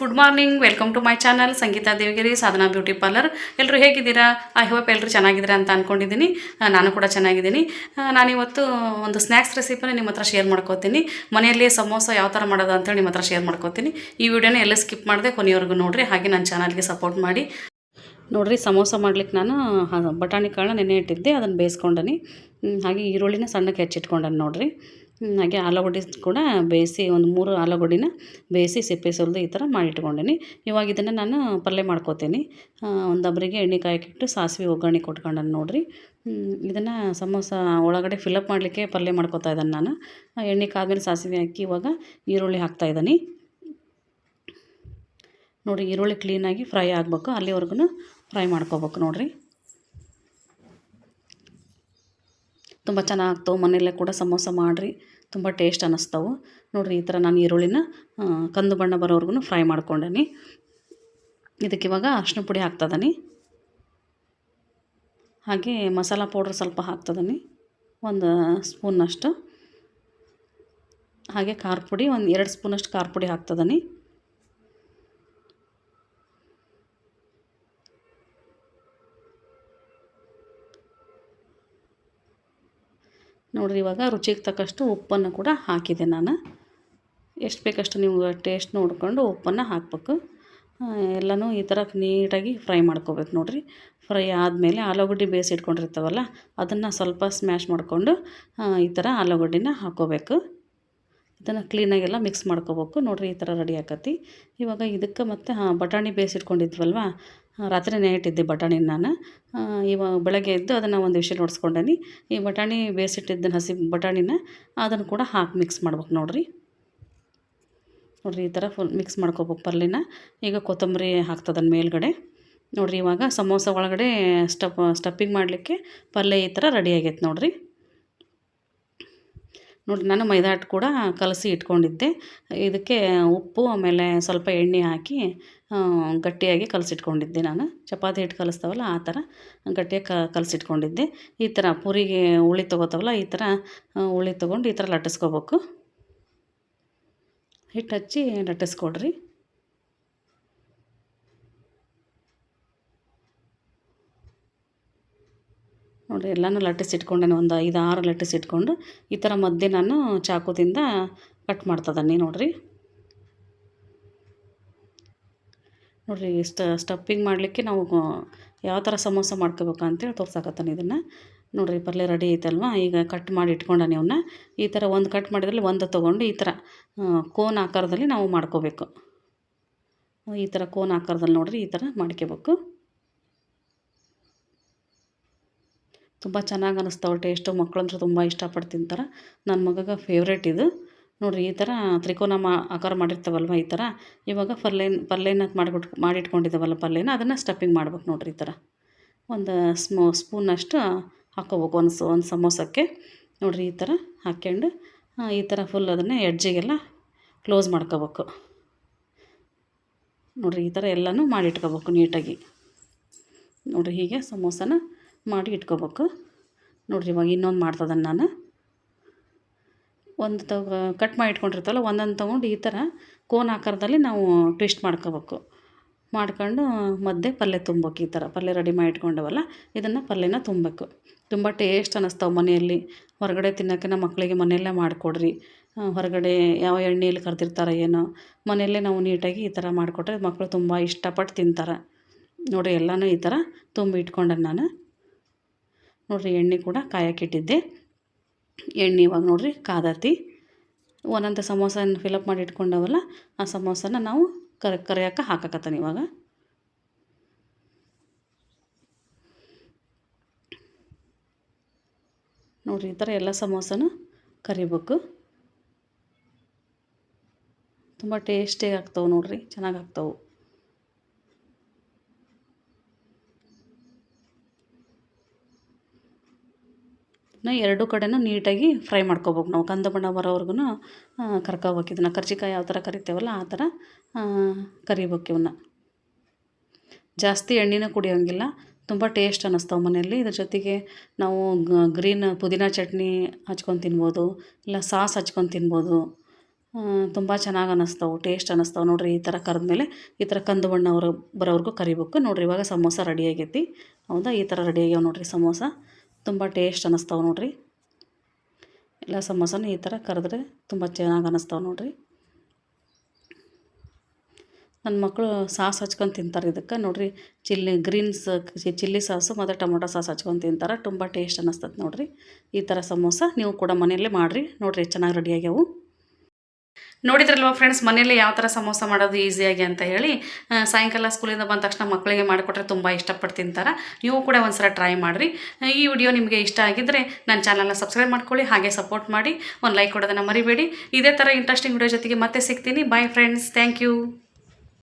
Good morning welcome to my channel Sangeeta Devagiri Sadhana beauty parlour ಎಲ್ಲರೂ ಹೇಗಿದ್ದೀರಾ? I hope ಎಲ್ಲರೂ ಚೆನ್ನಾಗಿದ್ದೀರಾ ಅಂತ ಅಂದ್ಕೊಂಡಿದ್ದೀನಿ ನಾನು ಕೂಡ ಚೆನ್ನಾಗಿದ್ದೀನಿ. ನಾನಿವತ್ತು ಒಂದು ಸ್ನ್ಯಾಕ್ಸ್ ರೆಸಿಪಿನ ನಿಮ್ಮ ಹತ್ರ ಶೇರ್ ಮಾಡ್ಕೋತೀನಿ. ಮನೆಯಲ್ಲಿ ಸಮೋಸ ಯಾವ ಥರ ಮಾಡೋದು ಅಂತೇಳಿ ನಿಮ್ಮ ಹತ್ರ ಶೇರ್ ಮಾಡ್ಕೋತೀನಿ. ಈ ವಿಡಿಯೋನ ಎಲ್ಲ ಸ್ಕಿಪ್ ಮಾಡಿದೆ ಕೊನೆಯವರೆಗೂ ನೋಡಿರಿ, ಹಾಗೆ ನನ್ನ ಚಾನಲ್ಗೆ ಸಪೋರ್ಟ್ ಮಾಡಿ. ನೋಡಿರಿ, ಸಮೋಸ ಮಾಡ್ಲಿಕ್ಕೆ ನಾನು ಬಟಾಣಿ ಕಾಳನ್ನ ನೆನೆ ಇಟ್ಟಿದ್ದೆ, ಅದನ್ನು ಬೇಯಿಸ್ಕೊಂಡನಿ. ಹಾಗೆ ಈರುಳ್ಳಿನ ಸಣ್ಣಕ್ಕೆ ಹೆಚ್ಚಿಟ್ಕೊಂಡನು ನೋಡ್ರಿ. ಹಾಗೆ ಆಲೂಗಡ್ಡೆ ಕೂಡ ಬೇಯಿಸಿ ಒಂದು ಮೂರು ಆಲೂಗಡ್ಡಿನ ಬೇಯಿಸಿ ಸಿಪ್ಪೆ ಸುಲಿದು ಈ ಥರ ಮಾಡಿಟ್ಕೊಂಡೀನಿ. ಇವಾಗ ಇದನ್ನು ನಾನು ಪಲ್ಯ ಮಾಡ್ಕೋತೀನಿ. ಒಂದು ಡಬ್ರಿಗೆ ಎಣ್ಣೆ ಕಾಯಕ್ಕಿಟ್ಟು ಸಾಸಿವೆ ಒಗ್ಗರಣೆ ಕೊಟ್ಕೊಂಡನ್ನು ನೋಡಿರಿ. ಇದನ್ನು ಸಮೋಸ ಒಳಗಡೆ ಫಿಲಪ್ ಮಾಡಲಿಕ್ಕೆ ಪಲ್ಯ ಮಾಡ್ಕೋತಾ ಇದ್ದಾನೆ ನಾನು. ಎಣ್ಣೆ ಕಾದ್ಮೇಲೆ ಸಾಸಿವೆ ಹಾಕಿ ಇವಾಗ ಈರುಳ್ಳಿ ಹಾಕ್ತಾ ಇದ್ದೀನಿ. ನೋಡಿ, ಈರುಳ್ಳಿ ಕ್ಲೀನಾಗಿ ಫ್ರೈ ಆಗಬೇಕು. ಅಲ್ಲಿವರೆಗೂ ಫ್ರೈ ಮಾಡ್ಕೋಬೇಕು ನೋಡಿರಿ. ತುಂಬ ಚೆನ್ನಾಗ್ತವೆ, ಮನೆಯಲ್ಲೇ ಕೂಡ ಸಮೋಸ ಮಾಡಿರಿ, ತುಂಬ ಟೇಸ್ಟ್ ಅನ್ನಿಸ್ತವೆ ನೋಡಿರಿ ಈ ಥರ ನಾನು ಈರುಳ್ಳಿನ ಕಂದು ಬಣ್ಣ ಬರೋವರೆಗೂ ಫ್ರೈ ಮಾಡ್ಕೊಂಡೇನಿ. ಇದಕ್ಕೆ ಇವಾಗ ಅರಿಶಿನ ಪುಡಿ ಹಾಕ್ತದನಿ. ಹಾಗೆ ಮಸಾಲ ಪೌಡ್ರ್ ಸ್ವಲ್ಪ ಹಾಕ್ತದನಿ, ಒಂದು ಸ್ಪೂನಷ್ಟು. ಹಾಗೆ ಖಾರ ಪುಡಿ, ಒಂದು ಎರಡು ಸ್ಪೂನಷ್ಟು ಖಾರ ಪುಡಿ ಹಾಕ್ತದನಿ. ನೋಡಿರಿ ಇವಾಗ ರುಚಿಗೆ ತಕ್ಕಷ್ಟು ಉಪ್ಪನ್ನು ಕೂಡ ಹಾಕಿದೆ ನಾನು. ಎಷ್ಟು ಬೇಕಷ್ಟು ನೀವು ಟೇಸ್ಟ್ ನೋಡಿಕೊಂಡು ಉಪ್ಪನ್ನು ಹಾಕಬೇಕು. ಎಲ್ಲನೂ ಈ ಥರ ನೀಟಾಗಿ ಫ್ರೈ ಮಾಡ್ಕೋಬೇಕು ನೋಡಿರಿ. ಫ್ರೈ ಆದಮೇಲೆ ಆಲೂಗಡ್ಡೆ ಬೇಯಿಸಿಟ್ಕೊಂಡಿರ್ತಾವಲ್ಲ, ಅದನ್ನು ಸ್ವಲ್ಪ ಸ್ಮ್ಯಾಶ್ ಮಾಡಿಕೊಂಡು ಈ ಥರ ಆಲೂಗಡ್ಡೆನ ಹಾಕ್ಕೋಬೇಕು. ಇದನ್ನು ಕ್ಲೀನಾಗೆಲ್ಲ ಮಿಕ್ಸ್ ಮಾಡ್ಕೋಬೇಕು. ನೋಡಿರಿ ಈ ಥರ ರೆಡಿ ಆಕತಿ. ಇವಾಗ ಇದಕ್ಕೆ ಮತ್ತು, ಹಾಂ, ಬಟಾಣಿ ಬೇಯಿಸಿಟ್ಕೊಂಡಿದ್ವಲ್ವ ರಾತ್ರಿ ಇಟ್ಟಿದ್ದೆ ಬಟಾಣಿನ ನಾನು. ಇವಾಗ ಬೆಳಗ್ಗೆ ಎದ್ದು ಅದನ್ನು ಒಂದು ವಿಷಯ ನೋಡಿಸ್ಕೊಂಡೇನಿ. ಈ ಬಟಾಣಿ ಬೇಯಿಸಿಟ್ಟಿದ್ದನ್ನು ಹಸಿ ಬಟಾಣಿನ ಅದನ್ನು ಕೂಡ ಹಾಕಿ ಮಿಕ್ಸ್ ಮಾಡ್ಬೇಕು ನೋಡಿರಿ. ನೋಡಿರಿ ಈ ಥರ ಫುಲ್ ಮಿಕ್ಸ್ ಮಾಡ್ಕೋಬೇಕು ಪರ್ಲಿನ ಈಗ ಕೊತ್ತಂಬರಿ ಹಾಕ್ತದನ್ನು ಮೇಲ್ಗಡೆ. ನೋಡಿರಿ ಇವಾಗ ಸಮೋಸ ಒಳಗಡೆ ಸ್ಟಪ್ ಸ್ಟಫಿಂಗ್ ಮಾಡಲಿಕ್ಕೆ ಪಲ್ಯ ಈ ಥರ ರೆಡಿ ಆಗೈತೆ ನೋಡಿರಿ. ನೋಡಿ, ನಾನು ಮೈದಾ ಹಿಟ್ಟು ಕೂಡ ಕಲಸಿ ಇಟ್ಕೊಂಡಿದ್ದೆ. ಇದಕ್ಕೆ ಉಪ್ಪು, ಆಮೇಲೆ ಸ್ವಲ್ಪ ಎಣ್ಣೆ ಹಾಕಿ ಗಟ್ಟಿಯಾಗಿ ಕಲಸಿಟ್ಕೊಂಡಿದ್ದೆ ನಾನು. ಚಪಾತಿ ಹಿಟ್ಟು ಕಲಿಸ್ತಾವಲ್ಲ, ಆ ಥರ ಗಟ್ಟಿಯಾಗಿ ಕ, ಕಲಸಿಟ್ಕೊಂಡಿದ್ದೆ. ಈ ಥರ ಪೂರಿಗೆ ಹುಳಿ ತೊಗೋತಾವಲ್ಲ, ಈ ಥರ ಹುಳಿ ತೊಗೊಂಡು ಈ ಥರ ಲಟ್ಟಿಸ್ಕೋಬೇಕು. ಹಿಟ್ಟು ಹಚ್ಚಿ ಲಟ್ಟಿಸ್ಕೊಡ್ರಿ. ನೋಡಿರಿ ಎಲ್ಲನೂ ಲಟ್ಟಿಸಿಟ್ಕೊಂಡೇನೆ ಒಂದು ಐದು ಆರು ಲಟ್ಟಿಸಿಟ್ಕೊಂಡು ಈ ಥರ ಮಧ್ಯೆ ನಾನು ಚಾಕುದಿಂದ ಕಟ್ ಮಾಡ್ತದನ್ನಿ ನೋಡಿರಿ. ನೋಡಿರಿ ಸ್ಟ ಸ್ಟಪ್ಪಿಂಗ್ ಮಾಡಲಿಕ್ಕೆ ನಾವು ಯಾವ ಥರ ಸಮೋಸ ಮಾಡ್ಕೋಬೇಕು ಅಂತೇಳಿ ತೋರ್ಸಕತ್ತಾನೆ ಇದನ್ನು. ನೋಡಿರಿ, ಪಲ್ಯ ರೆಡಿ ಐತಲ್ವ? ಈಗ ಕಟ್ ಮಾಡಿ ಇಟ್ಕೊಂಡಾನೆ ಅವನ್ನ ಈ ಥರ ಒಂದು ಕಟ್ ಮಾಡಿದ್ರಲ್ಲಿ ಒಂದು ತೊಗೊಂಡು ಈ ಥರ ಕೋನ್ ಆಕಾರದಲ್ಲಿ ನಾವು ಮಾಡ್ಕೋಬೇಕು. ಈ ಥರ ಕೋನ್ ಆಕಾರದಲ್ಲಿ ನೋಡಿರಿ, ಈ ಥರ ಮಾಡ್ಕೋಬೇಕು. ತುಂಬ ಚೆನ್ನಾಗಿ ಅನ್ನಿಸ್ತಾವೆ ಟೇಸ್ಟು ಮಕ್ಕಳಂದ್ರೆ ತುಂಬ ಇಷ್ಟಪಟ್ಟು ತಿಂತಾರೆ ನನ್ನ ಮಗಗೆ ಫೇವ್ರೇಟ್ ಇದು. ನೋಡಿರಿ, ಈ ಥರ ತ್ರಿಕೋನ ಮಾ ಆಕಾರ ಮಾಡಿರ್ತಾವಲ್ವ ಈ ಥರ. ಇವಾಗ ಪಲ್ಲೆನ ಪಲ್ಲೆನ ಮಾಡಿಬಿಟ್ಟು ಮಾಡಿಟ್ಕೊಂಡಿದ್ದಾವಲ್ಲ ಪಲ್ಲೆನ ಅದನ್ನು ಸ್ಟಫಿಂಗ್ ಮಾಡ್ಬೇಕು ನೋಡಿರಿ ಈ ಥರ. ಒಂದು ಸ್ಮೋ ಸ್ಪೂನಷ್ಟು ಹಾಕ್ಕೋಬೇಕು ಒಂದು ಒಂದು ಸಮೋಸಕ್ಕೆ. ನೋಡಿರಿ, ಈ ಥರ ಹಾಕ್ಕೊಂಡು ಈ ಥರ ಫುಲ್ ಅದನ್ನು ಎಡ್ಜಿಗೆಲ್ಲ ಕ್ಲೋಸ್ ಮಾಡ್ಕೋಬೇಕು. ನೋಡಿರಿ, ಈ ಥರ ಎಲ್ಲನೂ ಮಾಡಿಟ್ಕೋಬೇಕು ನೀಟಾಗಿ. ನೋಡಿರಿ, ಹೀಗೆ ಸಮೋಸನ ಮಾಡಿ ಇಟ್ಕೋಬೇಕು. ನೋಡಿರಿ ಇವಾಗ ಇನ್ನೊಂದು ಮಾಡ್ತದನ್ನು ನಾನು. ಒಂದು ತಗೋ ಕಟ್ ಮಾಡಿ ಇಟ್ಕೊಂಡಿರ್ತಲ್ಲ, ಒಂದೊಂದು ತೊಗೊಂಡು ಈ ಥರ ಕೋನ್ ಆಕಾರದಲ್ಲಿ ನಾವು ಟ್ವಿಸ್ಟ್ ಮಾಡ್ಕೋಬೇಕು. ಮಾಡ್ಕೊಂಡು ಮಧ್ಯೆ ಪಲ್ಯ ತುಂಬಬೇಕು ಈ ಥರ. ಪಲ್ಯ ರೆಡಿ ಮಾಡಿ ಇಟ್ಕೊಂಡವಲ್ಲ, ಇದನ್ನು ಪಲ್ಯನ ತುಂಬಬೇಕು. ತುಂಬ ಟೇಸ್ಟ್ ಅನ್ನಿಸ್ತಾವೆ ಮನೆಯಲ್ಲಿ. ಹೊರಗಡೆ ತಿನ್ನೋಕ್ಕೆ ನಮ್ಮ ಮಕ್ಕಳಿಗೆ ಮನೆಯಲ್ಲೇ ಮಾಡಿಕೊಡ್ರಿ. ಹೊರಗಡೆ ಯಾವ ಎಣ್ಣೆಯಲ್ಲಿ ಕರೆದಿರ್ತಾರೋ ಏನೋ, ಮನೆಯಲ್ಲೇ ನಾವು ನೀಟಾಗಿ ಈ ಥರ ಮಾಡಿಕೊಟ್ರೆ ಮಕ್ಕಳು ತುಂಬ ಇಷ್ಟಪಟ್ಟು ತಿಂತಾರೆ. ನೋಡಿ, ಎಲ್ಲನೂ ಈ ಥರ ತುಂಬಿ ಇಟ್ಕೊಂಡೆ ನಾನು. ನೋಡಿರಿ ಎಣ್ಣೆ ಕೂಡ ಕಾಯಕ್ಕಿಟ್ಟಿದ್ದೆ ಎಣ್ಣೆ ಇವಾಗ ನೋಡಿರಿ ಕಾದತಿ. ಒಂದೊಂದು ಸಮೋಸನ ಫಿಲಪ್ ಮಾಡಿ ಇಟ್ಕೊಂಡವಲ್ಲ, ಆ ಸಮೋಸನ ನಾವು ಕರ, ಕರಿಯೋಕೆ ಹಾಕಕತ್ತಾನೆ ಇವಾಗ. ನೋಡಿರಿ ಈ ಥರ ಎಲ್ಲ ಸಮೋಸನ ಕರಿಬೇಕು. ತುಂಬ ಟೇಸ್ಟಿಯಾಗಿ ಆಗ್ತವೆ ನೋಡಿರಿ, ಚೆನ್ನಾಗಿ ಆಗ್ತವೆ. ಎರಡು ಕಡೆನೂ ನೀಟಾಗಿ ಫ್ರೈ ಮಾಡ್ಕೋಬೇಕು ನಾವು. ಕಂದು ಬಣ್ಣ ಬರೋವರೆಗೂ ಕರ್ಕೋಬೇಕು. ಇದನ್ನು ಕರ್ಜಿಕಾಯಿ ಯಾವ ಥರ ಕರಿತೇವಲ್ಲ ಆ ಥರ ಕರಿಬೇಕು ಇವನ್ನ. ಜಾಸ್ತಿ ಎಣ್ಣೆನೂ ಕುಡಿಯೋಂಗಿಲ್ಲ. ತುಂಬ ಟೇಸ್ಟ್ ಅನ್ನಿಸ್ತಾವೆ ಮನೆಯಲ್ಲಿ. ಇದ್ರ ಜೊತೆಗೆ ನಾವು ಗ್ರೀನ್ ಪುದೀನ ಚಟ್ನಿ ಹಚ್ಕೊಂಡು ತಿನ್ಬೋದು, ಇಲ್ಲ ಸಾಸ್ ಹಚ್ಕೊಂಡು ತಿನ್ಬೋದು. ತುಂಬ ಚೆನ್ನಾಗಿ ಅನ್ನಿಸ್ತಾವೆ, ಟೇಸ್ಟ್ ಅನ್ನಿಸ್ತಾವೆ. ನೋಡಿರಿ, ಈ ಥರ ಕರೆದ್ಮೇಲೆ ಈ ಥರ ಕಂದು ಬಣ್ಣ ಅವ್ರ, ಬರೋವರೆಗೂ ಕರಿಬೇಕು. ನೋಡಿರಿ, ಇವಾಗ ಸಮೋಸ ರೆಡಿ ಆಗೈತಿ. ಹೌದಾ? ಈ ಥರ ರೆಡಿ ಆಗ್ಯಾವ ನೋಡಿರಿ ಸಮೋಸ. ತುಂಬ ಟೇಸ್ಟ್ ಅನ್ನಿಸ್ತಾವೆ ನೋಡಿರಿ. ಎಲ್ಲ ಸಮೋಸನ ಈ ಥರ ಕರೆದ್ರೆ ತುಂಬ ಚೆನ್ನಾಗಿ ಅನ್ನಿಸ್ತಾವೆ ನೋಡಿರಿ. ನನ್ನ ಮಕ್ಕಳು ಸಾಸ್ ಹಚ್ಕೊಂಡು ತಿಂತಾರೆ ಇದಕ್ಕೆ. ನೋಡಿರಿ, ಚಿಲ್ಲಿ ಗ್ರೀನ್ಸ್, ಚಿಲ್ಲಿ ಸಾಸು ಮತ್ತು ಟೊಮೊಟೊ ಸಾಸ್ ಹಚ್ಕೊಂಡು ತಿಂತಾರೆ. ತುಂಬ ಟೇಸ್ಟ್ ಅನ್ನಿಸ್ತದೆ ನೋಡಿರಿ. ಈ ಥರ ಸಮೋಸ ನೀವು ಕೂಡ ಮನೆಯಲ್ಲೇ ಮಾಡಿರಿ. ನೋಡಿರಿ, ಚೆನ್ನಾಗಿ ರೆಡಿ ಆಗ್ಯಾವು. ನೋಡಿದ್ರಲ್ವ ಫ್ರೆಂಡ್ಸ್ ಮನೆಯಲ್ಲೇ ಯಾವ ಥರ ಸಮೋಸ ಮಾಡೋದು ಈಸಿಯಾಗಿ ಅಂತ ಹೇಳಿ ಸಾಯಂಕಾಲ ಸ್ಕೂಲಿಂದ ಬಂದ ತಕ್ಷಣ ಮಕ್ಕಳಿಗೆ ಮಾಡಿಕೊಟ್ರೆ ತುಂಬ ಇಷ್ಟಪಟ್ಟು ತಿಂತಾರೆ. ನೀವು ಕೂಡ ಒಂದ್ಸಲ ಟ್ರೈ ಮಾಡಿರಿ. ಈ ವಿಡಿಯೋ ನಿಮಗೆ ಇಷ್ಟ ಆಗಿದ್ದರೆ ನನ್ನ ಚಾನಲ್ನ ಸಬ್ಸ್ಕ್ರೈಬ್ ಮಾಡ್ಕೊಳ್ಳಿ, ಹಾಗೆ ಸಪೋರ್ಟ್ ಮಾಡಿ. ಒಂದು ಲೈಕ್ ಕೊಡೋದನ್ನು ಮರಿಬೇಡಿ. ಇದೇ ಥರ ಇಂಟ್ರೆಸ್ಟಿಂಗ್ ವಿಡಿಯೋ ಜೊತೆಗೆ ಮತ್ತೆ ಸಿಗ್ತೀನಿ. Bye friends thank you